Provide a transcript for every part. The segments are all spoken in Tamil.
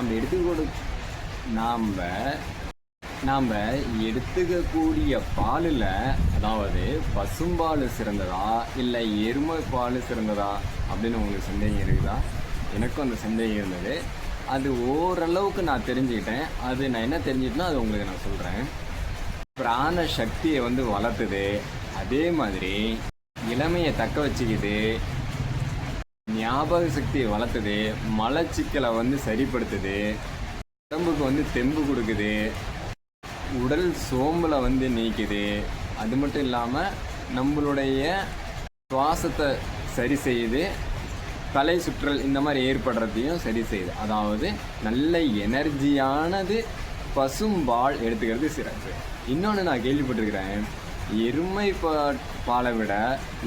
நாம் எடுத்துக்கொடு நாம் நாம் எடுத்துக்கக்கூடிய பாலில் அதாவது பசும்பால் சிறந்ததா இல்லை எருமை பால் சிறந்ததா அப்படின்னு உங்களுக்கு சந்தேகம் இருக்குதா? எனக்கும் அந்த சந்தேகம் இருந்தது. அது ஓரளவுக்கு நான் தெரிஞ்சுக்கிட்டேன். அது நான் என்ன தெரிஞ்சுக்கிட்டேனோ அது உங்களுக்கு நான் சொல்கிறேன் பிராண சக்தியை வந்து வளர்த்துது. அதே மாதிரி இளமையை தக்க வச்சுக்கிது. ஞாபக சக்தியை வளர்த்துது மலச்சிக்கலை வந்து சரிப்படுத்துது உடம்புக்கு வந்து தெம்பு கொடுக்குது உடல் சோம்பலை வந்து நீக்குது. அது மட்டும் இல்லாமல் நம்மளுடைய சுவாசத்தை சரி செய்யுது தலை சுற்றல் இந்த மாதிரி ஏற்படுறதையும் சரி செய்யுது அதாவது நல்ல எனர்ஜியானது பசும்பால் எடுத்துக்கிறது சிறப்பு. இன்னொன்று நான் கேள்விப்பட்டிருக்கிறேன். எருமை பா பாலை விட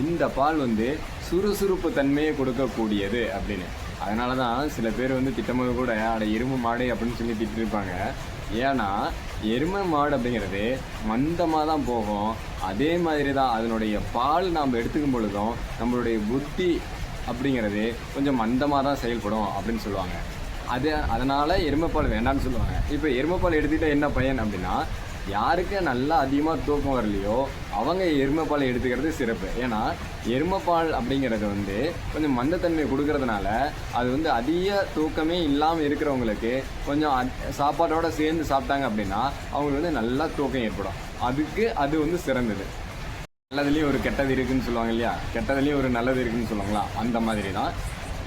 இந்த பால் வந்து சுறுசுறுப்பு தன்மையை கொடுக்கக்கூடியது அப்படின்னு. அதனால தான் சில பேர் வந்து திட்டமாக கூட அட எருமை மாடு அப்படின்னு சொல்லி திட்டிருப்பாங்க. ஏன்னா எருமை மாடு அப்படிங்கிறது மந்தமாக தான் போகும். அதே மாதிரி தான் அதனுடைய பால் நாம் எடுத்துக்கும் பொழுதும் நம்மளுடைய புத்தி அப்படிங்கிறது கொஞ்சம் மந்தமாக தான் செயல்படும் அப்படின்னு சொல்லுவாங்க. அது அதனால் எருமைப்பால் வேண்டாம்னு சொல்லுவாங்க. இப்போ எருமைப்பால் எடுத்துக்கிட்டால் என்ன பயன் அப்படின்னா யாருக்கு நல்லா அதிகமாக தூக்கம் வரலையோ அவங்க எருமைப்பால் எடுத்துக்கிறது சிறப்பு. ஏன்னா எருமைப்பால் அப்படிங்கிறது வந்து கொஞ்சம் மந்தத்தன்மை கொடுக்கறதுனால அது வந்து அதிக தூக்கமே இல்லாமல் இருக்கிறவங்களுக்கு கொஞ்சம் சாப்பாட்டோட சேர்ந்து சாப்பிட்டாங்க அப்படின்னா அவங்களுக்கு வந்து நல்லா தூக்கம் ஏற்படும். அதுக்கு அது வந்து சிறந்தது. நல்லதுலேயும் ஒரு கெட்டது இருக்குன்னு சொல்லுவாங்க இல்லையா? கெட்டதுலேயும் ஒரு நல்லது இருக்குன்னு சொல்லுவாங்களா? அந்த மாதிரி தான்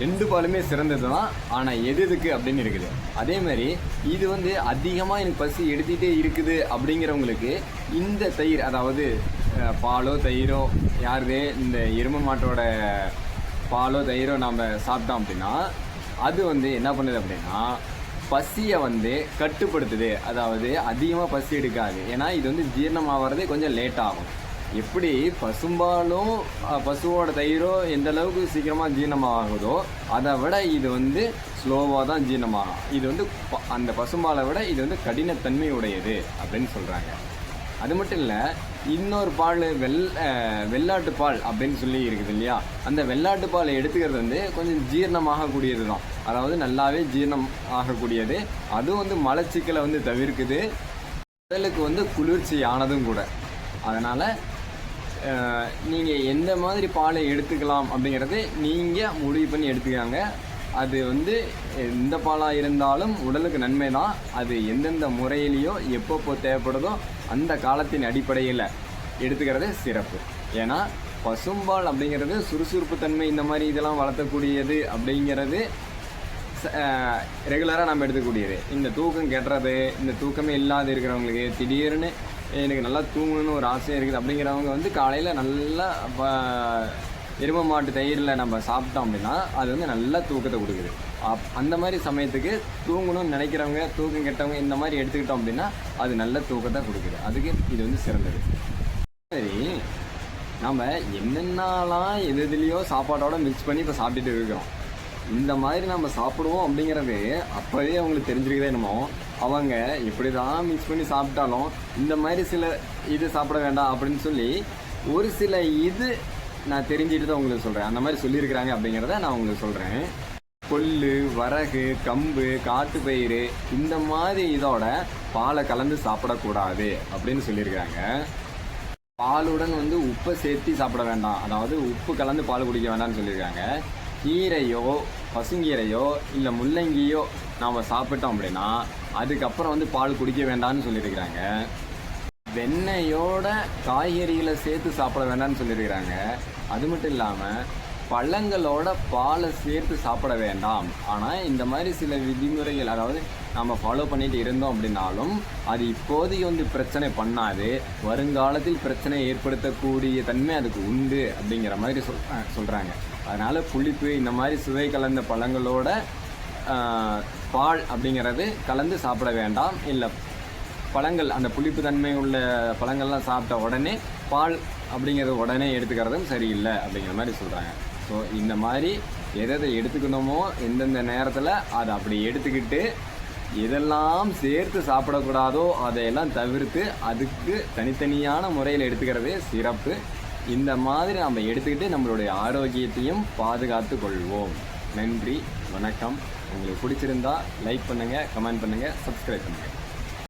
ரெண்டு பாலுமே சிறந்தது தான் ஆனால் எது எதுக்கு அப்படின்னு இருக்குது. அதே மாதிரி இது வந்து அதிகமாக எனக்கு பசி எடுத்துகிட்டே இருக்குது அப்படிங்கிறவங்களுக்கு இந்த தயிர் அதாவது பாலோ தயிரோ யாருதே இந்த எருமை மாட்டோட பாலோ தயிரோ நாம் சாப்பிட்டோம் அப்படின்னா அது வந்து என்ன பண்ணுது அப்படின்னா பசியை வந்து கட்டுப்படுத்துது. அதாவது அதிகமாக பசி எடுக்காது. ஏன்னா இது வந்து ஜீரணமாகிறதே கொஞ்சம் லேட் ஆகும் எப்படி பசும்பாலும் பசுவோட தயிரோ எந்த அளவுக்கு சீக்கிரமாக ஜீரணமாகுதோ அதை விட இது வந்து ஸ்லோவாக தான் ஜீரணமாகும். இது வந்து ப- அந்த பசும்பாலை விட இது வந்து கடினத்தன்மை உடையது அப்படின்னு சொல்கிறாங்க அது மட்டும் இல்லை இன்னொரு பால் வெள் வெள்ளாட்டு பால் அப்படின்னு சொல்லி இருக்குது இல்லையா? அந்த வெள்ளாட்டு பாலை எடுத்துக்கிறது வந்து கொஞ்சம் ஜீரணமாகக்கூடியது தான். அதாவது நல்லாவே ஜீரணம் ஆகக்கூடியது. அதுவும் வந்து மலச்சிக்கலை வந்து தவிர்க்குது. உடலுக்கு வந்து குளிர்ச்சியானதும் கூட. அதனால் நீங்கள் எந்த மாதிரி பாலை எடுத்துக்கலாம் அப்படிங்கிறது நீங்கள் முடிவு பண்ணி எடுத்துக்காங்க அது வந்து எந்த பாலாக இருந்தாலும் உடலுக்கு நன்மை தான். அது எந்தெந்த முறையிலையோ எப்பப்போ தேவைப்படுதோ அந்த காலத்தின் அடிப்படையில் எடுத்துக்கிறது சிறப்பு. ஏன்னா பசும்பால் அப்படிங்கிறது சுறுசுறுப்பு தன்மை இந்த மாதிரி இதெல்லாம் வளர்த்தக்கூடியது அப்படிங்கிறது ரெகுலராக நம்ம எடுத்துக்கூடியது இந்த தூக்கம் கெட்டுறது இந்த தூக்கமே இல்லாத இருக்கிறவங்களுக்கு திடீர்னு எனக்கு நல்லா தூங்கணும்னு ஒரு ஆசையாக இருக்குது அப்படிங்கிறவங்க வந்து காலையில் நல்லா எரும எருமை மாட்டு தயிரில் நம்ம சாப்பிட்டோம் அப்படின்னா அது வந்து நல்லா தூக்கத்தை கொடுக்குது. அப் அந்த மாதிரி சமயத்துக்கு தூங்கணும்னு நினைக்கிறவங்க தூக்கம் கெட்டவங்க இந்த மாதிரி எடுத்துக்கிட்டோம் அப்படின்னா அது நல்ல தூக்கத்தை கொடுக்குது. அதுக்கு இது வந்து சிறந்தது. சரி நம்ம என்னென்னலாம் எது எதுலேயோ சாப்பாட்டோட மிக்ஸ் பண்ணி இப்போ சாப்பிட்டுட்டு இருக்கிறோம். இந்த மாதிரி நம்ம சாப்பிடுவோம் அப்படிங்கிறது அப்போவே அவங்களுக்கு தெரிஞ்சிருக்கதே என்னமோ. அவங்க இப்படி தான் மிக்ஸ் பண்ணி சாப்பிட்டாலும் இந்த மாதிரி சில இது சாப்பிட வேண்டாம் அப்படின்னு சொல்லி ஒரு சில இது நான் தெரிஞ்சுட்டு தான் உங்களுக்கு சொல்கிறேன் அந்த மாதிரி சொல்லியிருக்கிறாங்க அப்படிங்கிறத நான் உங்களுக்கு சொல்கிறேன் கொள்ளு வரகு கம்பு காட்டுப்பயிறு இந்த மாதிரி இதோட பாலை கலந்து சாப்பிடக்கூடாது அப்படின்னு சொல்லியிருக்காங்க பாலுடன் வந்து உப்பை சேர்த்து சாப்பிட வேண்டாம். அதாவது உப்பு கலந்து பால் குடிக்க வேண்டாம்னு சொல்லியிருக்காங்க. கீரையோ பசுங்கீரையோ இல்லை முள்ளங்கியோ நாம் சாப்பிட்டோம் அப்படின்னா அதுக்கப்புறம் வந்து பால் குடிக்க வேண்டாம்னு சொல்லியிருக்கிறாங்க. வெண்ணெயோட காய்கறிகளை சேர்த்து சாப்பிட வேண்டாம்னு சொல்லியிருக்கிறாங்க. அது மட்டும் இல்லாமல் பழங்களோட பாலை சேர்த்து சாப்பிட வேண்டாம். ஆனால் இந்த மாதிரி சில விதிமுறைகள் அதாவது நம்ம ஃபாலோ பண்ணிட்டு இருந்தோம் அப்படின்னாலும் அது இப்போதைக்கு வந்து பிரச்சனை பண்ணாது. வருங்காலத்தில் பிரச்சனை ஏற்படுத்தக்கூடிய தன்மை அதுக்கு உண்டு அப்படிங்கிற மாதிரி சொல் சொல்கிறாங்க அதனால் புளிப்பு இந்த மாதிரி சுவை கலந்த பழங்களோட பால் அப்படிங்கிறது கலந்து சாப்பிட வேண்டாம். இல்லை பழங்கள் அந்த புளிப்பு தன்மை உள்ள பழங்கள்லாம் சாப்பிட்ட உடனே பால் அப்படிங்கிறது உடனே எடுத்துக்கிறதும் சரியில்லை அப்படிங்கிற மாதிரி சொல்கிறாங்க ஸோ இந்த மாதிரி எதை எதை எடுத்துக்கணுமோ எந்தெந்த நேரத்தில் அதை அப்படி எடுத்துக்கிட்டு எதெல்லாம் சேர்த்து சாப்பிடக்கூடாதோ அதையெல்லாம் தவிர்த்து அதுக்கு தனித்தனியான முறையில் எடுத்துக்கிறதே சிறப்பு. இந்த மாதிரி நம்ம எடுத்துக்கிட்டு நம்மளுடைய ஆரோக்கியத்தையும் பாதுகாத்து கொள்வோம். நன்றி வணக்கம். உங்களுக்கு பிடிச்சிருந்தா லைக் பண்ணுங்கள் கமெண்ட் பண்ணுங்கள் சப்ஸ்கிரைப் பண்ணுங்கள்